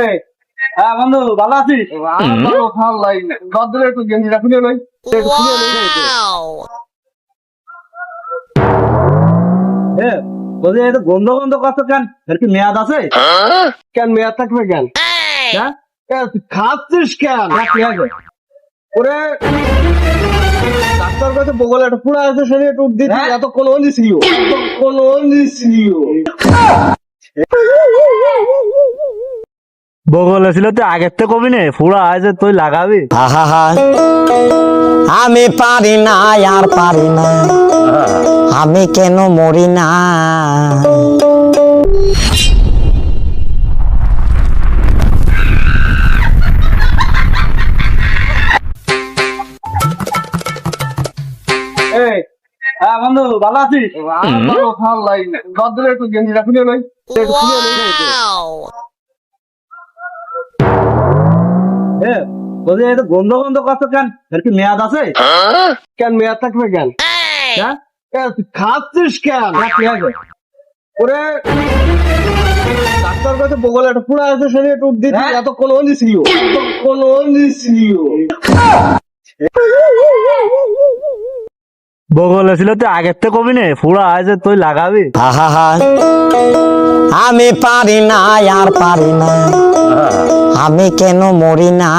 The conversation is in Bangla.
এই হ্যাঁ বন্ধু ভালো আছিস? ভালো ভালো লাগে গদ্দরে একটু গেঞ্জিটা খুলে নই একটু খুলে নই এ বলছি এটা গন্ধ গন্ধ কত কেন? এর কি মেয়াদ আছে? কেন মেয়াদ থাকবে কেন? হ্যাঁ? খাচ্ছিস কেন? ওরে ডাক্তার কাছে বগলে একটা পুরা আছে সেটা একটু দিতে। এত কোন ছিল কোন ছিল বগলে ছিল তুই আগের থেকে কবি নে ফুড়া আছে তুই লাগাবি। আমি পারি না আর পারি না আমি কেন মরি না হ্যাঁ বন্ধু ভালো আছিস? ভালো ভালো লাগে একটু গেঞ্জিটা খুলে নই একটু খুলে নই এ বলছি এটা গন্ধ গন্ধ কত কেন? এর কি মেয়াদ আছে? কেন মেয়াদ থাকবে কেন? হ্যাঁ? খাচ্ছিস কেন? ওরে ডাক্তার কাছে বগলে একটা পুরা আছে সেটা একটু দিতে এত কোন ছিল কোন ছিল বগলে ছিল তুই আগের থেকে কবি নে ফুড়া আছে তুই লাগাবি। আমি পারি না আর পারি না। আমি কেন মরি না?